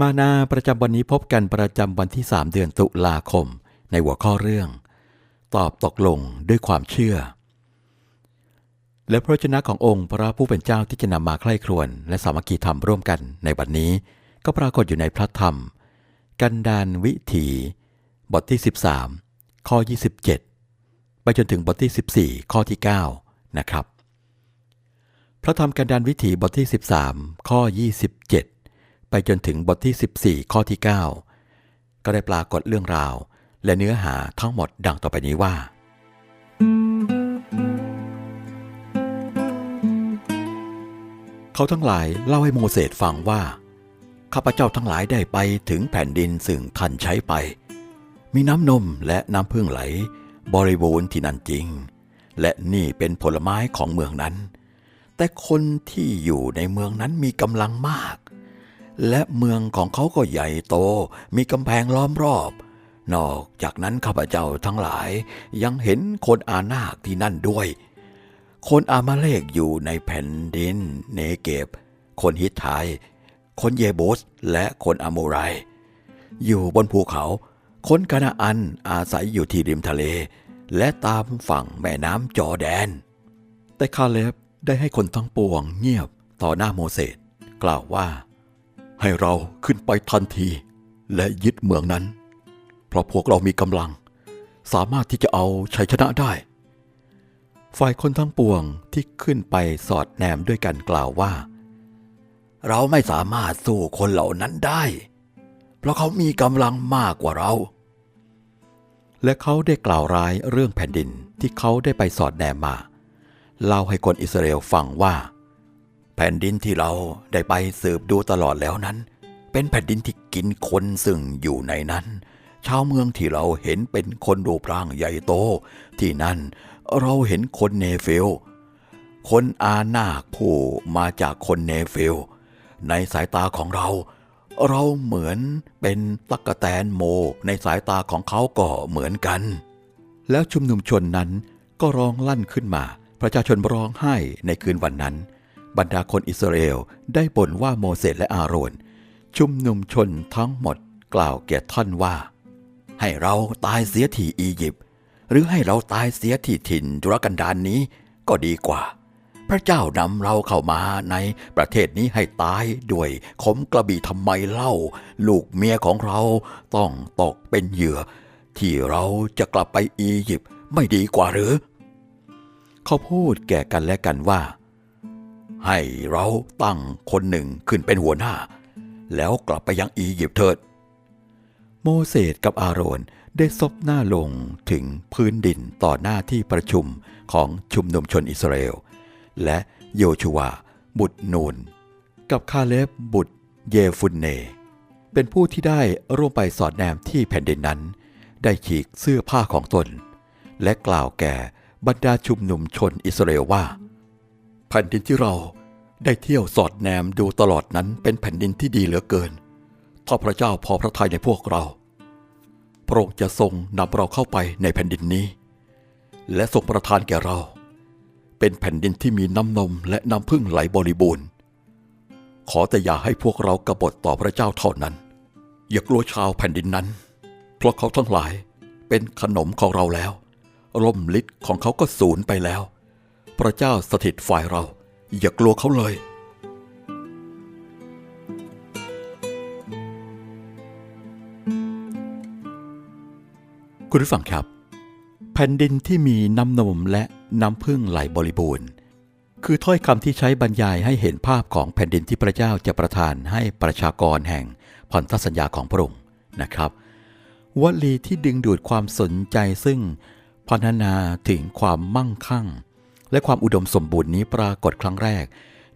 มานาประจำวันนี้พบกันประจำวันที่ 3 เดือนตุลาคม ในหัวข้อเรื่อง ตอบตกลงด้วยความเชื่อ และพระวจนะขององค์พระผู้เป็นเจ้าที่จะนำมาใคร่ครวญและสามัคคีธรรมร่วมกันในวันนี้ ก็ปรากฏอยู่ในพระธรรม กันดานวิถี บทที่ 13 ข้อ 27 ไปจนถึงบทที่ 14 ข้อที่ 9 นะครับ พระธรรมกันดานวิถีบทที่ 13 ข้อ 27 ไปจนถึงบทที่ 14 ข้อที่ 9 ก็ได้ปรากฏเรื่องราว และเนื้อหาทั้งหมดดังต่อไปนี้ว่า เขาทั้งหลายเล่าให้โมเสสฟังว่า ข้าพเจ้าทั้งหลายได้ไปถึงแผ่นดินซึ่งท่านใช้ไป มีน้ำนมและน้ำพึ่งไหล บริบูรณ์ที่นั่นจริง และนี่เป็นผลไม้ของเมืองนั้น แต่คนที่อยู่ในเมืองนั้นมีกำลังมาก และเมืองของเขาก็ใหญ่โต มีกำแพงล้อมรอบ นอกจากนั้นข้าพเจ้าทั้งหลายยังเห็นคนอานาคที่นั่นด้วย คนอามาเลกอยู่ในแผ่นดินเนเกบ คนฮิตไทย คนเยโบส และคนอาโมไร อยู่บนภูเขา คนกานาอันอาศัยอยู่ที่ริมทะเล และตามฝั่งแม่น้ำจอแดน แต่คาเลบได้ให้คนทั้งปวงเงียบต่อหน้าโมเสสกล่าวว่า ให้เราขึ้นไปทันทีและยึดเมืองนั้น เพราะพวกเรามีกำลัง สามารถที่จะเอาชัยชนะได้ ฝ่ายคนทั้งปวงที่ขึ้นไปสอดแนมด้วยกันกล่าวว่า เราไม่สามารถสู้คนเหล่านั้นได้ เพราะเขามีกำลังมากกว่าเรา และเขาได้กล่าวร้ายเรื่องแผ่นดินที่เขาได้ไปสอดแนมมา เล่าให้คนอิสราเอลฟังว่า แผ่นดินที่เราได้ไปสืบดูตลอดแล้วนั้น เป็นแผ่นดินที่กินคนซึ่งอยู่ในนั้น ชาวเมืองที่เราเห็นเป็นคนรูปร่างใหญ่โต ที่นั่นเราเห็นคนเนฟิลคนอานาคผู้มาจากคนเนฟิลในสายตาของเรา เราเหมือนเป็นตักกแตนโมในสายตาของเขาก็เหมือนกัน แล้วชุมนุมชนนั้นก็ร้องลั่นขึ้นมา ประชาชนร้องไห้ในคืนวันนั้น บรรดาคนอิสราเอลได้บ่นว่าโมเสสและอาโรน ชุมนุมชนทั้งหมดกล่าวแก่ท่านว่า ให้เราตายเสียที่อียิปต์หรือให้เราตายเสียที่ถิ่นทุรกันดารนนี้ก็ดีกว่า พระเจ้านำเราเข้ามาในประเทศนี้ให้ตายด้วยขมกระบี่ทำไมเล่า ลูกเมียของเราต้องตกเป็นเหยื่อ ที่เราจะกลับไปอียิปต์ไม่ดีกว่าหรือ เขาพูดแก่กันและกันว่า ให้เราตั้งคนหนึ่งขึ้นเป็นหัวหน้า แล้วกลับไปยังอียิปต์เถิด โมเสสกับอาโรนได้ซบหน้าลงถึงพื้นดินต่อหน้าที่ประชุมของชุมนุมชนอิสราเอล และโยชูวา บุตรนูน กับคาเลบบุตรเยฟุนเน เป็นผู้ที่ได้ร่วมไปสอดแนมที่แผ่นดินนั้น ได้ฉีกเสื้อผ้าของตน และกล่าวแก่บรรดาชุมนุมชนอิสราเอลว่า แผ่นดินที่เราได้เที่ยวสอดแนมดูตลอดนั้นเป็นแผ่นดินที่ดีเหลือเกินถ้าพระเจ้าพอพระทัยในพวกเรา พระองค์จะทรงนำเราเข้าไปในแผ่นดินนี้ และทรงประทานแก่เรา เป็นแผ่นดินที่มีน้ำนมและน้ำพึ่งไหลบริบูรณ์ ขอแต่อย่าให้พวกเรากบฏต่อพระเจ้าเท่านั้น อย่ากลัวชาวแผ่นดินนั้น เพราะเขาทั้งหลายเป็นขนมของเราแล้วร่มฤทธิ์ของเขาก็สูญไปแล้ว พระเจ้าสถิตฝ่ายเรา อย่ากลัวเขาเลย คุณผู้ฟังครับ แผ่นดินที่มีน้ำนมและน้ำพึ่งไหลบริบูรณ์ คือถ้อยคำที่ใช้บรรยายให้เห็นภาพของแผ่นดินที่พระเจ้าจะประทานให้ประชากรแห่งพันธสัญญาของพระองค์นะครับวลีที่ดึงดูดความสนใจซึ่งพรรณนาถึงความมั่งคั่ง และความอุดมสมบูรณ์นี้ปรากฏครั้งแรก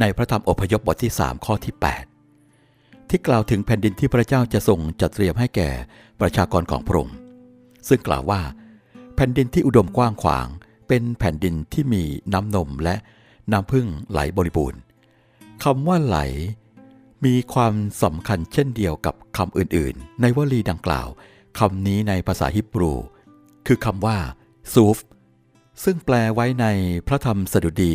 ในพระธรรมอพยพบทที่ 3 ข้อที่ 8 ที่กล่าวถึงแผ่นดินที่พระเจ้าจะทรงจัดเตรียมให้แก่ประชากรของพระองค์ซึ่งกล่าวว่า แผ่นดินที่อุดมกว้างขวาง เป็นแผ่นดินที่มีน้ำนมและน้ำพึ่งไหลบริบูรณ์คำว่าไหล มีความสำคัญเช่นเดียวกับคำอื่นๆ ในวลีดังกล่าวคำนี้ในภาษาฮิบรู คือคำว่าซูฟ ซึ่งแปลไว้ในพระธรรมสดุดี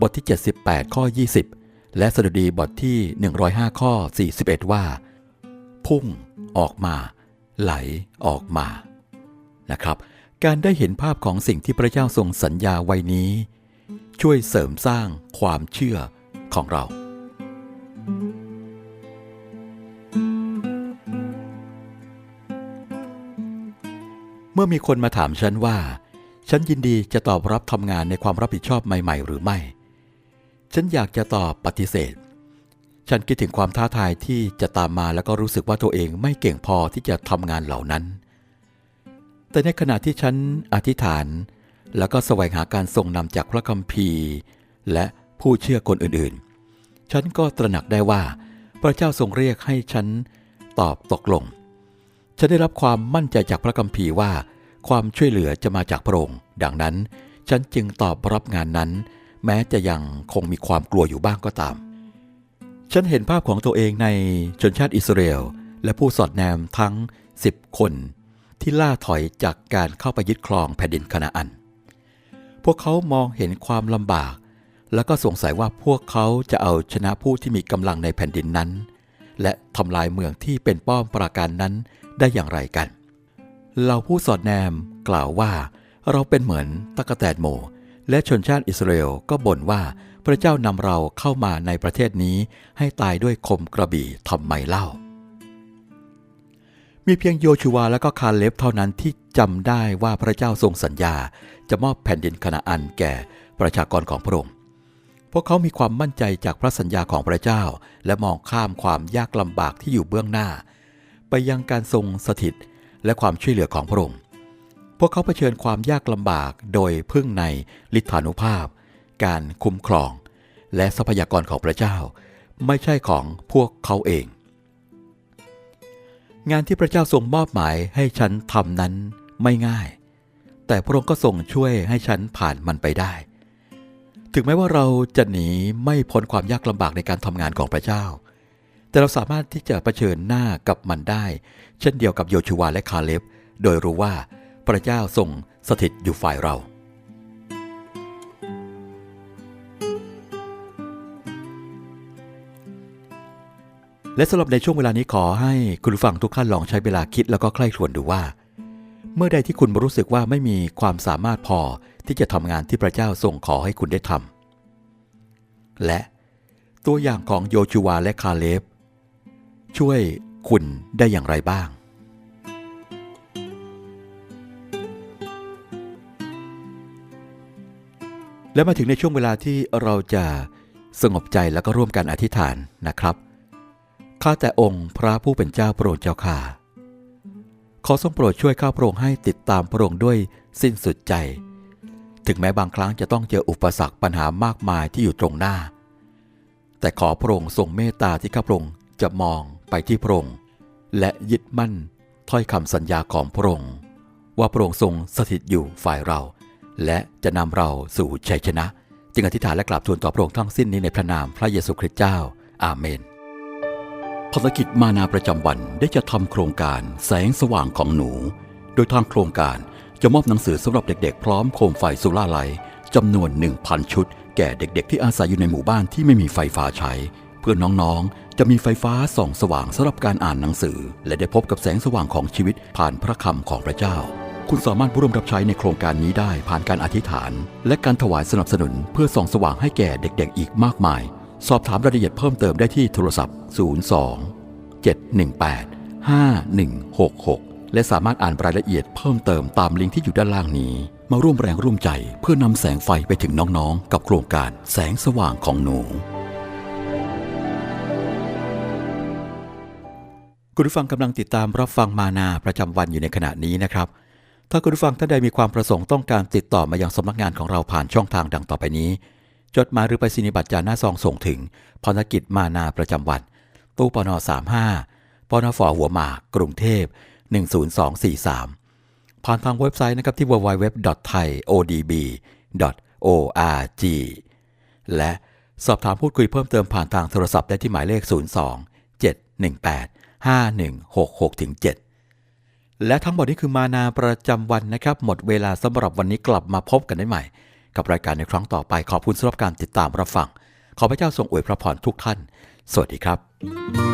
บทที่ 78 ข้อ 20 และสดุดีบทที่ 105 ข้อ 41 ว่า พุ่งออกมา ไหลออกมานะครับ การได้เห็นภาพของสิ่งที่พระเจ้าทรงสัญญาไว้นี้ ช่วยเสริมสร้างความเชื่อของเรา เมื่อมีคนมาถามฉันว่า ฉันยินดีจะตอบรับทำงานในความรับผิดชอบใหม่ ๆ หรือไม่ ฉันอยากจะตอบปฏิเสธ ฉันคิดถึงความท้าทายที่จะตามมาแล้วก็รู้สึกว่าตัวเองไม่เก่งพอที่จะทำงานเหล่านั้น แต่ในขณะที่ฉันอธิษฐาน แล้วก็แสวงหาการทรงนำจากพระคัมภีร์ และผู้เชื่อคนอื่นๆ ฉันก็ตระหนักได้ว่า พระเจ้าทรงเรียกให้ฉันตอบตกลง ฉันได้รับความมั่นใจจากพระคัมภีร์ว่า ความช่วยเหลือจะมาจากพระองค์ ดังนั้น ฉันจึงตอบรับงานนั้น แม้จะยังคงมีความกลัวอยู่บ้างก็ตาม ฉันเห็นภาพของตัวเองในชนชาติอิสราเอลและผู้สอดแนมทั้ง 10 คน ที่ล่าถอยจากการเข้าไปยึดครองแผ่นดินคานาอัน พวกเขามองเห็นความลำบาก แล้วก็สงสัยว่าพวกเขาจะเอาชนะผู้ที่มีกำลังในแผ่นดินนั้น และทำลายเมืองที่เป็นป้อมปราการนั้นได้อย่างไรกันเเราผู้สอดแนมกล่าวว่า เราเป็นเหมือนตะกะแตนโม และชนชาติอิสราเอลก็บ่นว่าพระเจ้านำเราเข้ามาในประเทศนี้ให้ตายด้วยคมกระบี่ทำไมเล่า มีเพียงโยชูวาและก็คาเลฟเท่านั้นที่จำได้ว่าพระเจ้าทรงสัญญา จะมอบแผ่นดินคณาอันแก่ประชากรของพระองค์พวกเขามีความมั่นใจจากพระสัญญาของพระเจ้า และมองข้ามความยากลำบากที่อยู่เบื้องหน้า ไปยังการทรงสถิต และความช่วยเหลือของพระองค์ พวกเขาเผชิญความยากลำบากโดยพึ่งในฤทธานุภาพ การคุ้มครอง และทรัพยากรของพระเจ้า ไม่ใช่ของพวกเขาเอง งานที่พระเจ้าทรงมอบหมายให้ฉันทำนั้นไม่ง่าย แต่พระองค์ก็ทรงช่วยให้ฉันผ่านมันไปได้ ถึงแม้ว่าเราจะหนีไม่พ้นความยากลำบากในการทำงานของพระเจ้า แต่เราสามารถที่จะเผชิญหน้ากับมันได้ เช่นเดียวกับโยชูวาและคาเลบโดยรู้ว่าพระเจ้าทรงสถิตอยู่ฝ่ายเรา และสำหรับในช่วงเวลานี้ขอให้คุณผู้ฟังทุกท่านลองใช้เวลาคิดแล้วก็ใคร่ครวญดูว่า เมื่อใดที่คุณรู้สึกว่าไม่มีความสามารถพอที่จะทำงานที่พระเจ้าทรงขอให้คุณได้ทำและตัวอย่างของโยชูวาและคาเลบ ช่วยคุณได้อย่างไรบ้าง และมาถึงในช่วงเวลาที่เราจะสงบใจแล้วก็ร่วมกันอธิษฐานนะครับข้าแต่องค์พระผู้เป็นเจ้าโปรดเจ้าข้าขอทรงโปรดช่วยข้าพระองค์ให้ติดตามพระองค์ด้วยสิ้นสุดใจ ถึงแม้บางครั้งจะต้องเจออุปสรรคปัญหามากมายที่อยู่ตรงหน้า แต่ขอพระองค์ทรงเมตตาที่ข้าพระองค์ จะมองไปที่พระองค์และยึดมั่นถ้อยคำสัญญาของพระองค์ว่าพระองค์ทรงสถิตอยู่ฝ่ายเรา และจะนำเราสู่ชัยชนะ จึงอธิษฐานและกราบทูลต่อพระองค์ทั้งสิ้นนี้ในพระนามพระเยซูคริสต์เจ้า อาเมนภารกิจมานาประจำวันได้จะทำโครงการแสงสว่างของหนู โดยทางโครงการจะมอบหนังสือสำหรับเด็กๆ พร้อมโคมไฟโซลาไลท์จำนวน 1,000 ชุด แก่เด็กๆ ที่อาศัยอยู่ในหมู่บ้านที่ไม่มีไฟฟ้าใช้ เพื่อน้องๆ จะมีไฟฟ้าส่องสว่างสำหรับการอ่านหนังสือ และได้พบกับแสงสว่างของชีวิตผ่านพระคำของพระเจ้า คุณสามารถร่วมรับใช้ในโครงการนี้ได้ผ่านการอธิษฐาน และการถวายสนับสนุนเพื่อส่องสว่างให้แก่เด็กๆ อีกมากมาย สอบถามรายละเอียดเพิ่มเติมได้ที่โทรศัพท์ 02 718 5166 และสามารถอ่านรายละเอียดเพิ่มเติมตามลิงก์ที่อยู่ด้านล่างนี้ มาร่วมแรงร่วมใจเพื่อนำแสงไฟไปถึงน้องๆ กับโครงการแสงสว่างของหนู คุณผู้ฟังกำลังติดตามรับฟังมานาประจำวันอยู่ในขณะนี้นะครับ ถ้าคุณผู้ฟังท่านใดมีความประสงค์ต้องการติดต่อมายังสำนักงานของเราผ่านช่องทางดังต่อไปนี้ จดหมายหรือไปรษณียบัตรจานหน้าซองส่งถึงภารกิจมานาประจำวัน ตู้ปน35ปนฟหัวหมากกรุงเทพ 10243 ผ่านทางเว็บไซต์นะครับที่ www.thaiodb.org และสอบถามพูดคุยเพิ่มเติมผ่านทางโทรศัพท์ได้ที่หมายเลข 02 718 5166 7และทั้งหมดนี้คือมานาประจำวันนะครับ หมดเวลาสำหรับวันนี้กลับมาพบกันได้ใหม่ กับรายการในครั้งต่อไปขอบคุณสำหรับการติดตามรับฟัง ขอพระเจ้าทรงอวยพระพรทุกท่าน สวัสดีครับ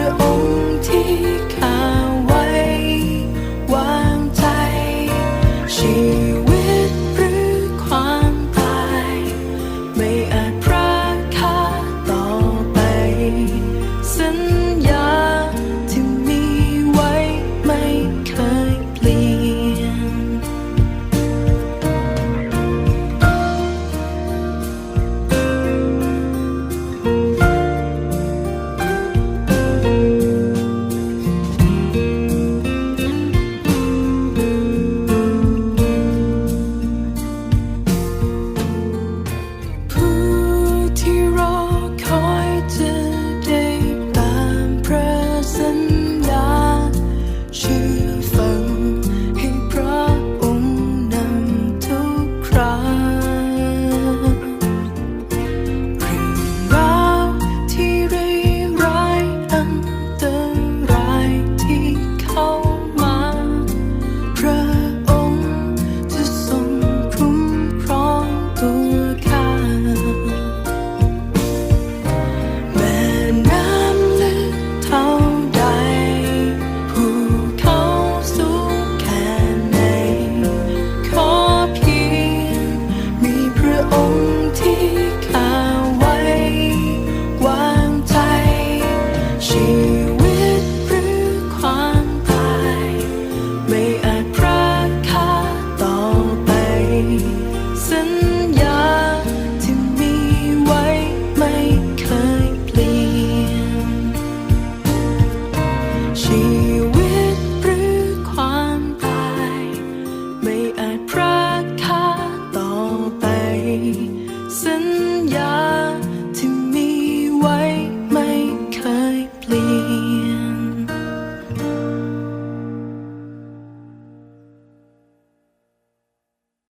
ระองค์ที่ข้า